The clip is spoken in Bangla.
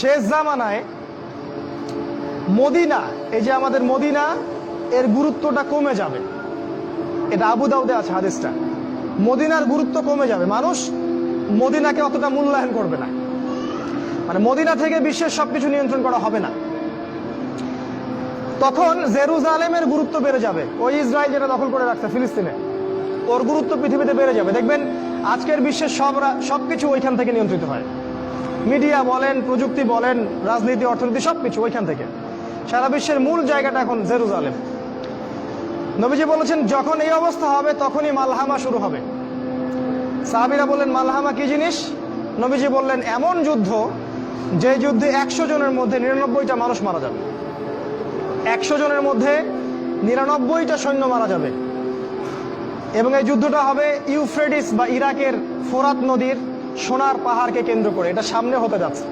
শেষ জামানায় মদিনা, এই যে আমাদের মদিনা, এর গুরুত্বটা কমে যাবে। এটা আবু দাউদে আছে হাদিসটা। মদিনার গুরুত্ব কমে যাবে। মানুষ মদিনাকে অতটা মূল্যায়ন করবে না। মানে মদিনা থেকে বিশ্বের সবকিছু নিয়ন্ত্রণ করা হবে না। তখন জেরুজালেমের গুরুত্ব বেড়ে যাবে। ওই ইসরায়েল যেটা দখল করে রাখছে, ফিলিস্তিনে, ওর গুরুত্ব পৃথিবীতে বেড়ে যাবে। দেখবেন আজকের বিশ্বের সব সবকিছু ওইখান থেকে নিয়ন্ত্রিত হয়। মিডিয়া বলেন, প্রযুক্তি বলেন, রাজনীতি, অর্থনীতি, সবকিছু ওইখান থেকে। সারা বিশ্বের মূল জায়গাটা এখন জেরুজালেম। নবীজি বলেছেন, যখন এই অবস্থা হবে, তখনই মালহামা শুরু হবে। সাহাবিরা বললেন, মালহামা কি জিনিস? নবীজি বললেন, এমন যুদ্ধ, যে যুদ্ধে একশো জনের মধ্যে নিরানব্বইটা মানুষ মারা যাবে। একশো জনের মধ্যে নিরানব্বইটা সৈন্য মারা যাবে। এবং এই যুদ্ধটা হবে ইউফ্রেডিস বা ইরাকের ফোরাত নদীর সোনার পাহাড়কে কেন্দ্র করে এটা সামনে হতে যাচ্ছে।